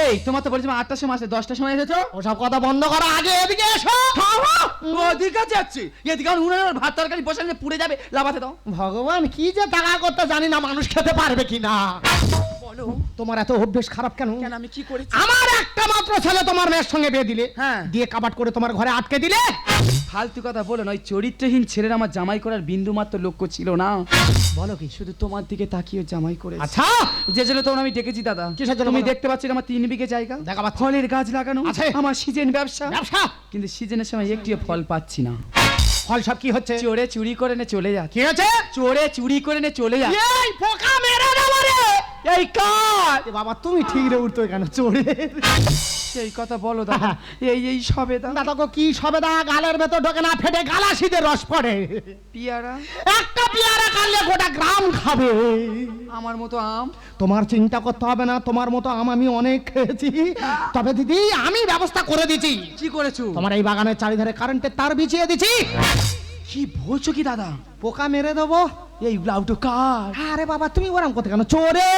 এই তোমার তো বলেছিলাম আটটার সময় আসে দশটার সময় এসেছ। ওসব কথা বন্ধ করো আগে এদিকে এসো। ওদিকে যাচ্ছি। এদিকে আমার উনুনের ভাত তরকারি বসে আছে, পুড়ে যাবে লাভাতে দাও। ভগবান কি যে টাকা করতে জানি না মানুষ খেতে পারবে কি না বলো। তোমার এত অভ্যেস খারাপ কেন? কেন আমি কি করেছি? আমার একটা মাত্র ছেলে তোমার মেয়ের সঙ্গে বিয়ে দিলে। হ্যাঁ। দিয়ে কাবাট করে তোমার ঘরে আটকে দিলে। ফালতু কথা বলো না ওই চরিত্রহীন ছেলের আমার জামাই করার বিন্দু মাত্র লক্ষ্য ছিল না। বলো কি শুধু তোমার দিকে তাকিয়ে জামাই করে আচ্ছা। যে জন্য তোমার আমি ডেকেছি দাদা। কিসের জন্য তুমি দেখতে পাচ্ছি আমার তিন বিঘে জায়গা। দেখা পাচ্ছি। ফলের গাছ লাগানো আছে। আমার সিজন ব্যবসা। ব্যবসা। কিন্তু সিজনের সময় একটিও ফল পাচ্ছি না। ফল সব কি হচ্ছে? চোরে চুরি করে নে চলে যাচ্ছে কি হচ্ছে? চোরে চুরি করে নে চলে যাচ্ছে এই পোকা মেরে দেবো রে! এই কাজ বাবা তুমি ঠিক রে উঠতো কেন চোরে এই কথা বলো দাদা। এই এই সবে দাদা দাদা গো কি সবেদা গালের ভেতর ঢোকে না ফেটে গালা শীতের রস পড়ে। পিয়ারা? একটা পেয়ারা কাটলে গোটা গ্রাম খাবে। আমার মতো আম? তোমার চিন্তা করতে হবে না তোমার মতো আম আমি অনেক খেয়েছি। তবে দিদি আমি ব্যবস্থা করে দিচ্ছি কি করেছ? তোমার এই বাগানের চারিধারে কারেন্টের তার বিছিয়ে দিচ্ছি কি বলছো কি দাদা? পোকা মেরে দেবো? এই ব্লাউটো কার? আরে বাবা তুমি ওরম করতে কেন? চোরে!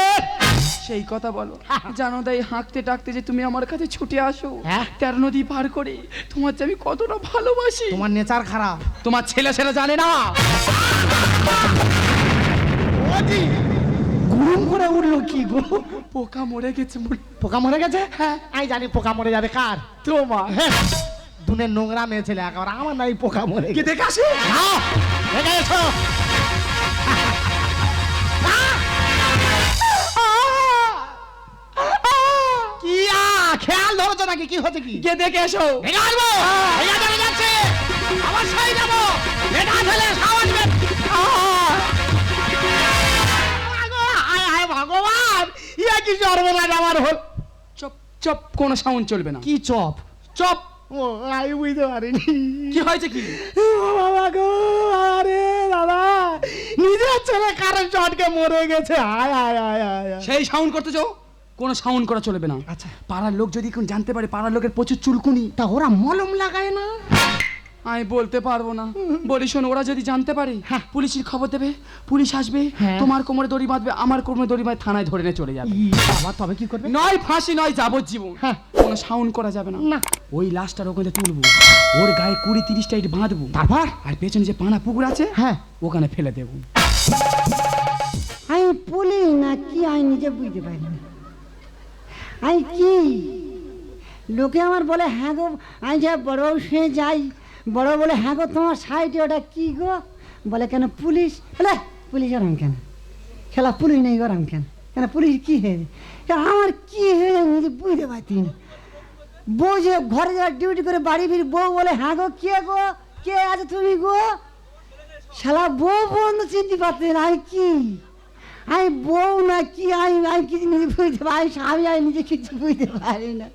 সেই কথা বলো। জানো তাই হাঁকতে ডাকতে যে তুমি আমার কাছে ছুটে আসো হ্যাঁ। তেরো নদী পার করে তোমার যে আমি কতটা ভালোবাসি? তোমার নেচার খারাপ। তোমার ছেলে ছেলে জানে না। গুরুম করে উঠল কি গো? পোকা মরে গেছে পোকা মরে গেছে? হ্যাঁ। আমি জানি পোকা মরে যাবে কার। তোমার। হ্যাঁ, দুনের নোংরা মেয়ে ছেলে একেবারে আমার নাই পোকা মরে কি দেখে আসে? নাও, দেখে এসো। খেয়াল ধরেছো নাকি? কি হচ্ছে কি? কে দেখে এসো? দেখে আসব। যে দেখে যাচ্ছে আমার সাই যাব। বে আয় আয় ভগবান। ইয়া কি সর্বনাশ আমার হল। চপ চপ কোনো সাউন্ড চলবে না। কি চপ? চপ। ও আমি বুঝতে পারিনি কি হয়েছে কি? ও বাবা গো আরে দাদা নিজের ছেলে কারেন্ট চটকে মরে গেছে। আয় আয় আয় আয়। সেই সাউন্ড করতেছো? কোনো সাউন্ড করা চলবে না। আচ্ছা। পাড়ার লোক যদি কোন জানতে পারে পাড়ার লোকের প্রচুর চুলকুনি। তা ওরা মলম লাগায় না? আমি বলতে পারব না। বলি শোন ওরা যদি জানতে পারে হ্যাঁ। পুলিশের খবর দেবে পুলিশ আসবে হ্যাঁ। তোমার কোমরে দড়ি বাঁধবে আমার কোমরে দড়ি বাঁধবে থানায় ধরে নিয়ে চলে যাবে। বাবা তবে কি করবে? নয় ফাঁসি নয় যাবজ্জীবন। হ্যাঁ। কোনো সাউন্ড করা যাবে না। না। ওই লাশটার ওখানে তুলবো। ওর গায়ে কুড়ি তিরিশটা ইট বাঁধবো। তারপর? আর পেছনে যে পানা পুকুর আছে হ্যাঁ। ওখানে ফেলে দেবো। আমি পুলিশ না কি আমি নিজে বুঝতে পারি না আমি কি? লোকে আমার বলে হ্যাঁ গো আমি যা বড় সে যাই। বড় বলে হ্যাঁ গো, তোমার সাইডে ওটা কি গো? বলে, কেন পুলিশ? বলে, পুলিশ ওরম কেন? খেলা পুলিশ নেই ওরম কেন? কেন পুলিশ কি কেন আমার কি হয়ে আমি নিজে বুঝতে পারছি না। বউ যে ঘরে যা ডিউটি করে বাড়ি ফিরি, বউ বলে হ্যাঁ গো, কে গো? কে আছে তুমি গো? শালা বউ বন্ধু চিনতে পারতে না, আমি কি? আমি বউ না কি? আমি আমি কিছু নিজে বুঝতে পারি? স্বামী, আমি নিজে কিছু বুঝতে পারি না।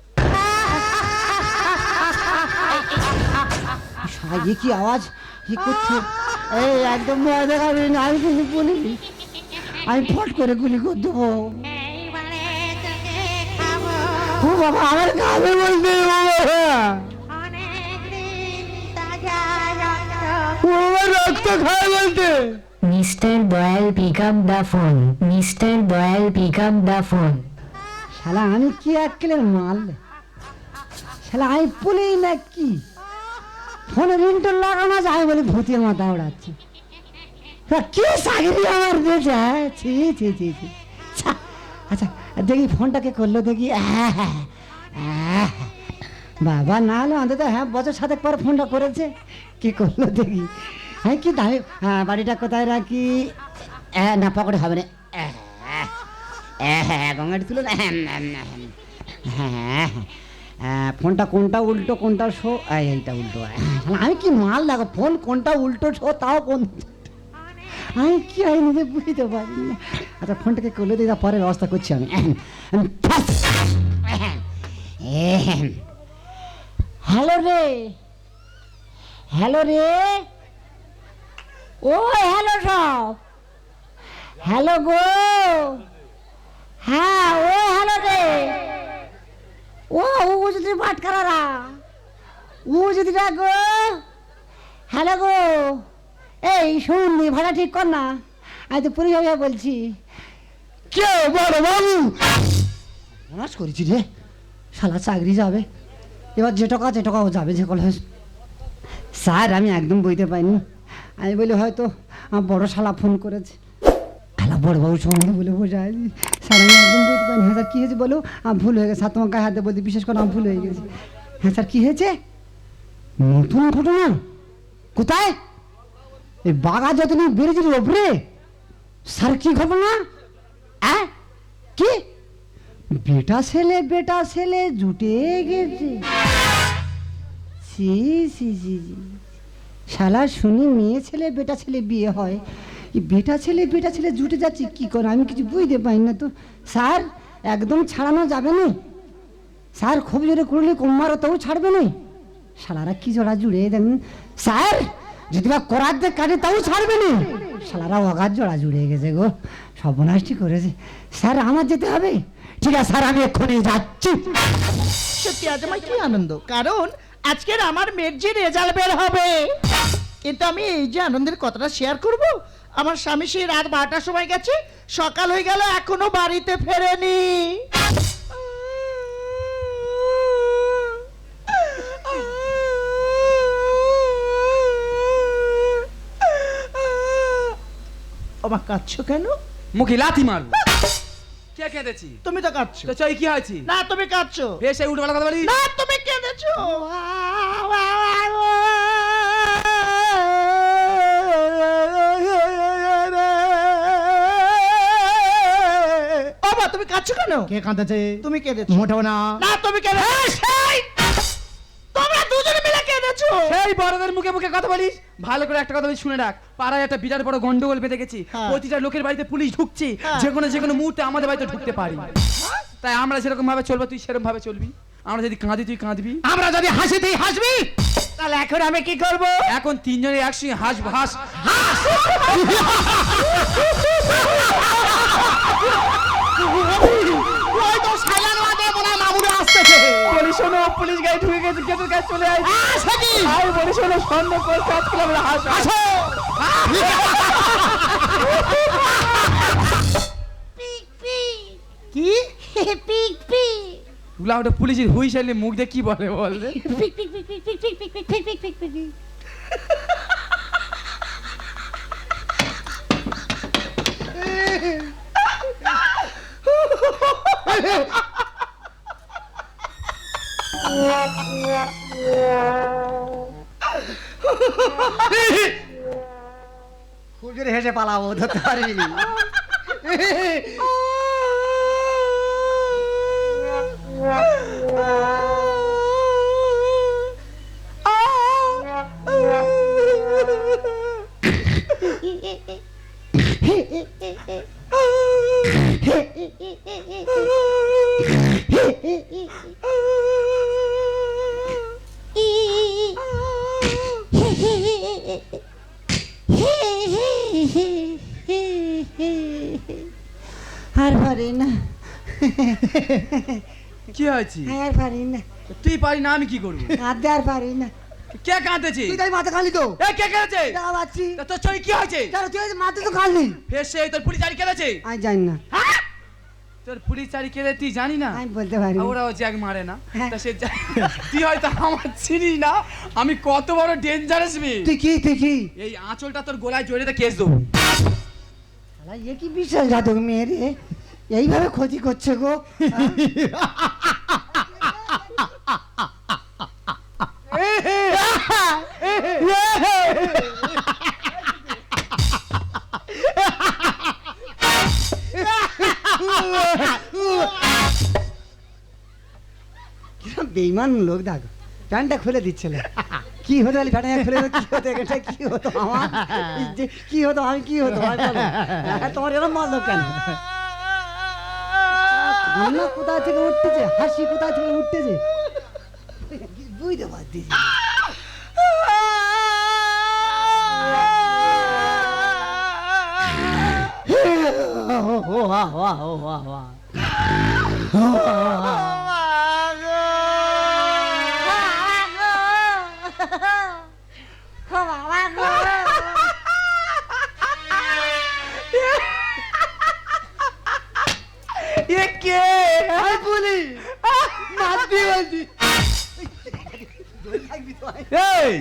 এ কি আওয়াজ কি করছে এই একদম ভয় দেখাবি না আমি কিছু বলি আমি ফট করে গুলি করে দেবো ও বাবা আমার গাবে বলতে রক্ত খায় বলতে Mr. Doyle, pick up the phone. Mr. Doyle, pick up the phone. শালা আমি কি একলের মাল শালা আমি পুলি না কি ফোনে রিংটোন লাগানো যায় বলে ভূতের মাথা উড়াচ্ছে তা কি চাকরি আমার দিয়েছে হ্যাঁ? ছি ছি ছি। ছি আচ্ছা দেখি ফোনটাকে করল দেখি আহ, আহ। বাবা না হলে অন্তত হ্যাঁ বছর সাথে পর ফোনটা করেছে। কি করল দেখি। হ্যাঁ কি দামি হ্যাঁ বাড়িটা কোথায় রাখি? হ্যাঁ না পকেটে হবে না। আহ, হ্যাঁ গঙ্গাটি তুলে না। হ্যাঁ হ্যাঁ, হ্যাঁ, হ্যাঁ, হ্যাঁ, ফোনটা কোনটা উল্টো কোনটা শো? এই, এইটা উল্টো। আমি কি মাল দেখো? ফোন কোনটা উল্টো শো তাও কোন আমি কি আমি নিজে বুঝতে পারি না। আচ্ছা ফোনটাকে করলে দিই পরে ব্যবস্থা করছি আমি। হ্যালো রে। হ্যালো রে। ও হ্যালো সব। হ্যালো গো। হ্যাঁ ও হ্যালো রে ও ও যদি পাটকারা ও যদি গো হ্যালো গো এই শুন ভাড়া ঠিক কর না। আমি তো পুলিশ অফিসার বলছি। কে বড় বাবু নাশ করেছি রে। শালা চাকরি যাবে। এবার যে টাকা যে টাকা ও যাবে যে কলেজ। স্যার, আমি একদম বইতে পাইনি। আমি বলি, হয়তো আমার বড় শালা ফোন করেছে। খালা বড়বাবু সঙ্গে বলে বোঝায় স্যার, আমি একদম বইতে পাইনি। হ্যাঁ স্যার, কী হয়েছে বলো? আমার ভুল হয়ে গেছে। স্যার, তোমার গায়ে হাতে বলতে বিশেষ করে, আমার ভুল হয়ে গেছে। হ্যাঁ স্যার, কী হয়েছে? নতুন ঘটনা? কোথায়? এই বাগা যতদিন বেড়েছিল ওপরে স্যার কি ঘটনা? কি? বেটা ছেলে বেটা ছেলে জুটে গেছে। সি শালা শুনি মেয়ে ছেলে, বেটা ছেলে বিয়ে হয়। বেটা ছেলে বেটা ছেলে জুটে যাচ্ছে, কি করে? আমি কিছু বুঝতে পারি না তো। স্যার, একদম ছাড়ানো যাবে না। স্যার, খুব জোরে করলে কোমারও তাও ছাড়বে না। শালারা কি জোড়া জুড়ে দেখুন স্যার, যদি বা করার দিয়ে কাটে তাও ছাড়বে না। শালারা অগাধ জোড়া জুড়ে গেছে গো সর্বনাশটি করেছে। স্যার, আমার যেতে হবে? ঠিক আছে, স্যার, আমি এক্ষুনি যাচ্ছি। সত্যি আজ আমার কি আনন্দ? কারণ আজকের আমার মেয়ের যে রেজাল্ট বের হবে। কিন্তু আমি এই যে আনন্দের কথাটা শেয়ার করব, আমার স্বামী সেই রাত বারোটার সময় গেছে, সকাল হয়ে গেল, এখনও বাড়িতে ফেরেনি। আমার কাঁদছো কেন? মুখে লাথি মারবো। কে কেঁদেছি? তুমি তো কাঁদছো। তো চই কি হয়েছে? না তুমি কাঁদছো। বেশ এই উঠে কথা বলি না তুমি কেঁদেছো। বাবা তুমি কাঁদছো কেন? কে কাঁদাছে? তুমি কেঁদেছো। মোটেও না। না তুমি কেঁদেছো। সেই! তোমরা দুজনে কেঁদেছো সেই বড়দের মুখে মুখে কথা বলিস? ভালো করে একটা কথা বলি শুনে রাখ। পাড়ায় একটা বিরাট বড় গন্ডগোল বেঁধে গেছি। হ্যাঁ। প্রতিটা লোকের বাড়িতে পুলিশ ঢুকছে। হ্যাঁ। যে কোনো যে কোনো মুহূর্তে আমাদের বাড়িতে ঢুকতে পারি। তাই আমরা সেরকম ভাবে চলবো তুই সেরকম ভাবে চলবি। আমরা যদি কাঁদি তুই কাঁদবি। আমরা যদি হাসি তুই হাসবি? তাহলে এখন আমি কি করব? এখন তিনজনে একসঙ্গে হাসবো। হাস। ওই তো সাইলান আসতেছে বলি শোনো পুলিশ গাড়ি ঢুকে গেছে গেটের কাছে চলে আয় আসে কি আর বলি শোনো স্বর্ণ করে কাজ করে আমরা হাস আসো কি পিক পিক তুলা ওটা পুলিশের হুইসেলে মুখ দিয়ে কি বলে বল? Pick pick pick pick pick pick pick pick pick pick pick খুব জোরে হেসে পালাবো ধরতে পারিনি। কি হয়েছে? আর পারি না। তুই পারি না আমি কি করব? কাঁদতে আর পারি না। কে কাঁদেছে? তুই তাই মাথা খালি তো। এ কে কেঁদেছে? দেখা পাচ্ছি। তা তোর চই কি হয়েছে? কেন তুই মাথা তো খালি। ফের সে তোর পুলিশ চারি কেঁদেছে? আমি জানি না। তোর পুলিশ চারি কেঁদে তুই জানি না? আমি বলতে পারি না। ওরাও জ্যাক মারে না। হ্যাঁ। তা সে তুই হয়তো আমার চিনিস না। আমি কত বড় ডেঞ্জারাস মেয়ে। তুই কি তুই কি? এই আঁচলটা তোর গলায় জড়িয়ে কেস দেবো। এ কি বিশাল জাতক মেয়ে রে। এইভাবে ক্ষতি করছে গো বেইমান লোক দেখো প্যান্টটা খুলে দিচ্ছিল কি হতো আলি প্যান্টটা খুলে কি হতো এটা কি হতো আমার কি হতো আমি কি হতো তোমার এরকম মজা কেন কান্না কোথা থেকে উঠতেছে হাসি কোথা থেকে উঠতেছে বুঝতে পারতেছি না। ও বাহ বাহ ও বাহ বাহ এ কে বলছি এই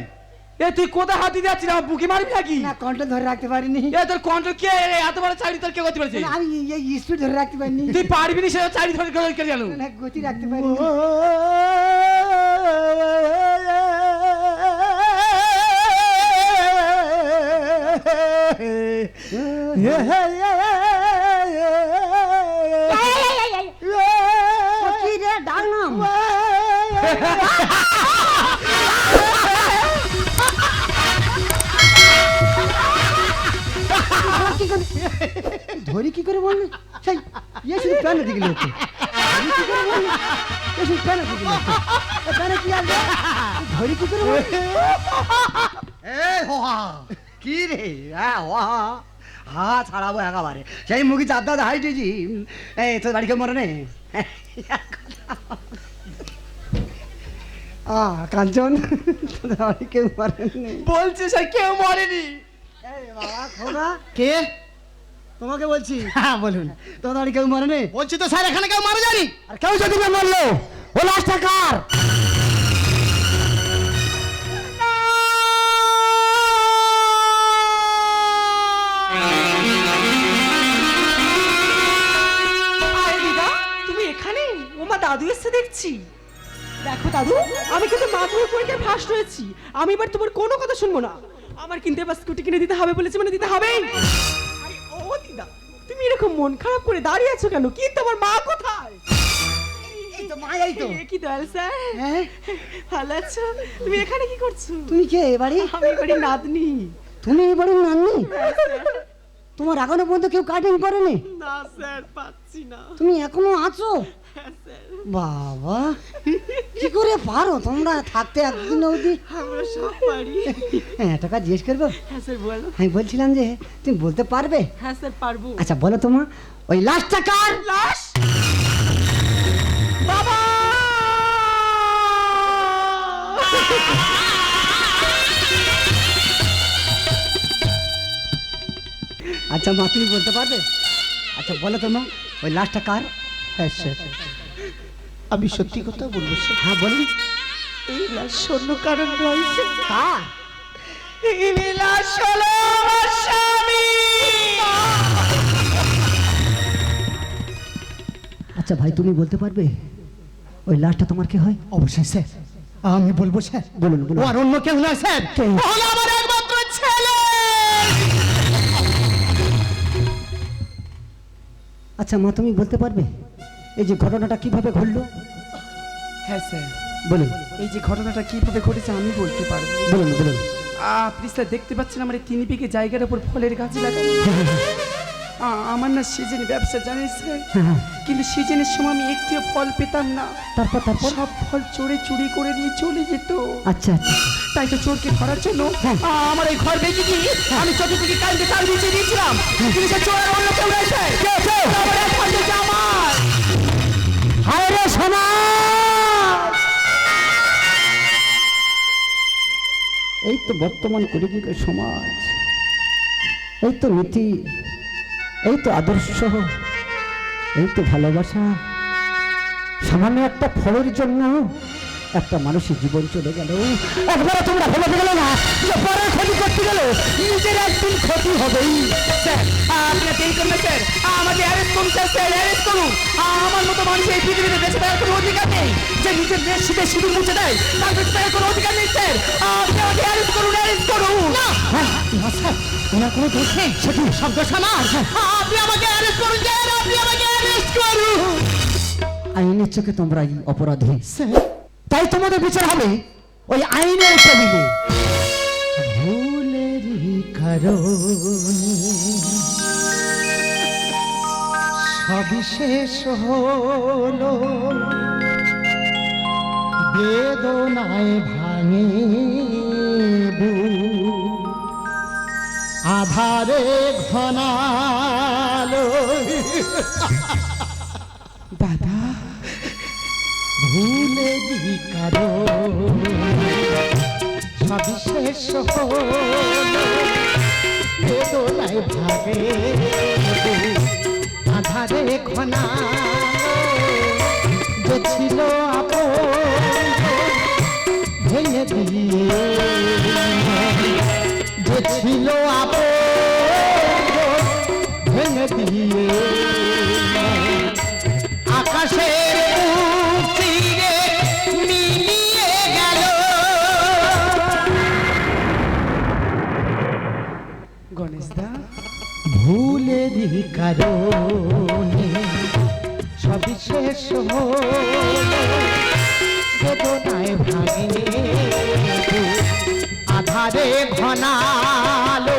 এ তুই কোথায় হাতি যাচ্ছিস আমার বুকে মারবি নাকি না কন্ট্রোল ধরে রাখতে পারিনি এ তোর কন্ট্রোল কে রে? এত বড় চাকরি তোর কে করতে পারছিস আমি এই স্পিড ধরে রাখতে পারিনি তুই পারবি না সে চাকরি ধরে কে কে জানো না গতি রাখতে পারিনি ও কি করে ধরি কি করে বললি সেই ইয়ে শুধু প্যানে দিকে লোক ধরি কি করে বললি এ শুধু প্যানে দিকে লোক এ প্যানে কি আসবে ধরি কি করে বললি এ হোহা কি রে হ্যাঁ হোহা হা ছাড়াবো একেবারে সেই মুখি চাপ দাদা হাই দিয়েছি এই তোর বাড়ি কেউ মরে নে আ কাঞ্চন? কেউ মারেনি বলছে সে কেউ মরেনি। কে? তোমাকে বলছি। হ্যাঁ বলুন। তোমার বাড়ি কেউ মরে নে বলছি তো স্যার এখানে কেউ মারা যায়নি। আর কেউ যদি না মরলো ও লাশটা কার? আরে দিদা তুমি এখানে? ওমা দাদু এসে দেখছি। দেখো দাদু আমি কিন্তু মাধ্যমিক পরীক্ষায় ফার্স্ট হয়েছি আমি এবার তোমার কোনো কথা শুনব না। আমার কিন্তু এবার স্কুটি কিনে দিতে হবে বলেছে মানে দিতে হবেই আরে ও দিদা তুমি এরকম মন খারাপ করে দাঁড়িয়ে আছো কেন? কি তোমার মা কোথায়? এই তো মা এই তো। কি দয়াল স্যার? হ্যাঁ? ভালো আছো? তুমি এখানে কি করছ? তুমি কে এবারে আমি এবারে নাতনি। তুমি এই বাড়ির নাননি তোমার এখনও পর্যন্ত কেউ কাটিং করেনি? না স্যার পাচ্ছি না। তুমি এখনও আছো? হ্যাঁ বাবা কি করে পারো? তোমরা থাকতে একদিন অবধি। আমরা সব পারি। হ্যাঁ একটা কাজ জিজ্ঞেস করব? হ্যাঁ স্যার বলো। আমি বলছিলাম যে তুমি বলতে পারবে? হ্যাঁ স্যার পারব। আচ্ছা বলো তোমার ওই লাশটা কার? লাশ? বাবা! আচ্ছা মা তুমি বলতে পারবে? আচ্ছা বলো তোমার ওই লাশটা কার? হ্যাঁ স্যার আমি সত্যি কথা বলব স্যার? হ্যাঁ বলুন। এই লাশ কারণ স্যার এই লাশ হলো আমার স্বামী। আচ্ছা ভাই তুমি বলতে পারবে? ওই লাশটা তোমার কি হয়? অবশ্যই স্যার। আমি বলব স্যার। বলুন বলুন। আর অন্য কেউ না স্যার। হলো আমার একমাত্র ছেলে। আচ্ছা মা তুমি বলতে পারবে? এই যে ঘটনাটা কীভাবে ঘটলো? হ্যাঁ স্যার। বলুন। এই যে ঘটনাটা কীভাবে ঘটেছে আমি বলতে পারব বলুন বলুন। প্লিজ স্যার দেখতে পাচ্ছেন আমার এই তিন বিঘে জায়গার উপর ফলের গাছ লাগানো। আমার না সিজন ব্যবসা জানিস কিন্তু সিজনের সময় আমি একটিও ফল পেতাম না। তারপর তারপর? সব ফল চোরে চুরি করে নিয়ে চলে যেত। আচ্ছা আচ্ছা। তাই তো চোরকে ধরার জন্য হ্যাঁ। আমার এই ঘর বেঁচে দিয়ে আমি চতুর্দিকে কালকে তার বিছিয়ে দিয়েছিলাম। কিন্তু সে চোর অন্য কেউ স্যার। আমার। এই তো বর্তমান কলিযুগের সমাজ। এই তো নীতি। এই তো আদর্শ। এই তো ভালোবাসা। সামান্য একটা ফলের জন্য একটা মানুষের জীবন চলে গেল। একবারে তোমরা ভেবে গেলে না যে পরের ক্ষতি করতে গেলে নিজের একদিন ক্ষতি হবেই। স্যার আপনি আর দেরি করবেন স্যার। আমাকে অ্যারেস্ট করুন স্যার স্যার অ্যারেস্ট করুন। আমার মতো মানুষ এই পৃথিবীতে বেঁচে থাকার কোনো অধিকার নেই। যে নিজের দেশ শীতে সিঁদুর মুছে দেয় তার বেঁচে থাকার কোনো অধিকার নেই স্যার। আপনি আমাকে অ্যারেস্ট করুন অ্যারেস্ট করুন। হ্যাঁ, না স্যার ওনার কোনো দোষ নেই সেটি শব্দ সমাজ আপনি আমাকে অ্যারেস্ট করুন স্যার আপনি আমাকে অ্যারেস্ট করুন। আইনের চোখে তোমরা এই অপরাধী স্যার। তোমাদের বিচার হবে? ওই আইনের টেবিলে ভুলেরই কারণ। সবিশেষ হলো। বেদনায় ভাঙে। আধারে ঘনালো। দাদা ভুলে দি কারণ সবিশেষ বেদনায় ভাগে আধারে ঘনা যে ছিল ভেঙে দিয়ে যে ভেঙে দিয়ে আকাশের ভুলেরই কারণে সবিশেষ শেষ বেদনায় ভাঙে আধারে ঘনালো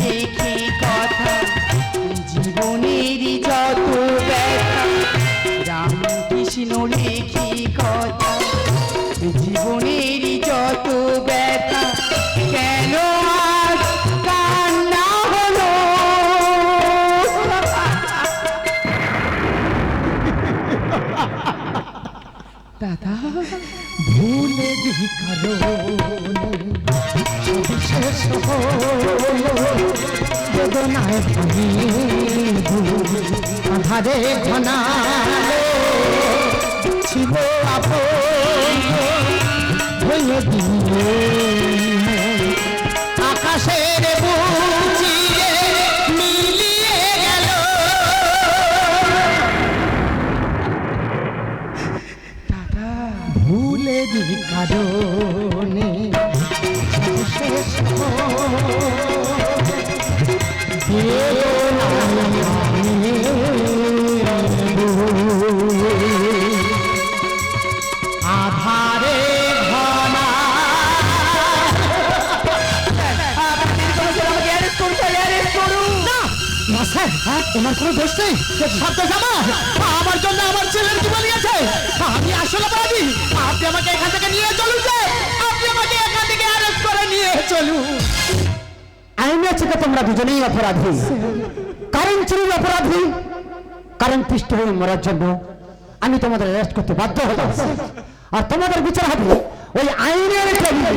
লেখে কথা। জীবনের যত ব্যথা রাম কৃষ্ণ লেখে কথা। জীবনের যত ব্যথা, কেন দাদা, ভুলে কারণে। হলো বেদনায় আধারে ঘনালো ছিল আপন ভেঙে দিয়ে আকাশের গেল ভুলের কারণে তোমার কোনো দোষ নেই? সব দোষ আমার। আমার জন্য আমার ছেলের জীবন গেছে। আমি আসল অপরাধী। আপনি আমাকে এখান থেকে নিয়ে চলুন যে। আপনি আমাকে এখান থেকে অ্যারেস্ট করে নিয়ে চলুন। আইনের চোখে তোমরা দুজনেই অপরাধী। কারণ চুরির অপরাধী, কারণ পৃষ্ঠ হয়ে মরার জন্য আমি তোমাদের অ্যারেস্ট করতে বাধ্য হলাম। আর তোমাদের বিচার হবে ওই আইনের টেবিলে।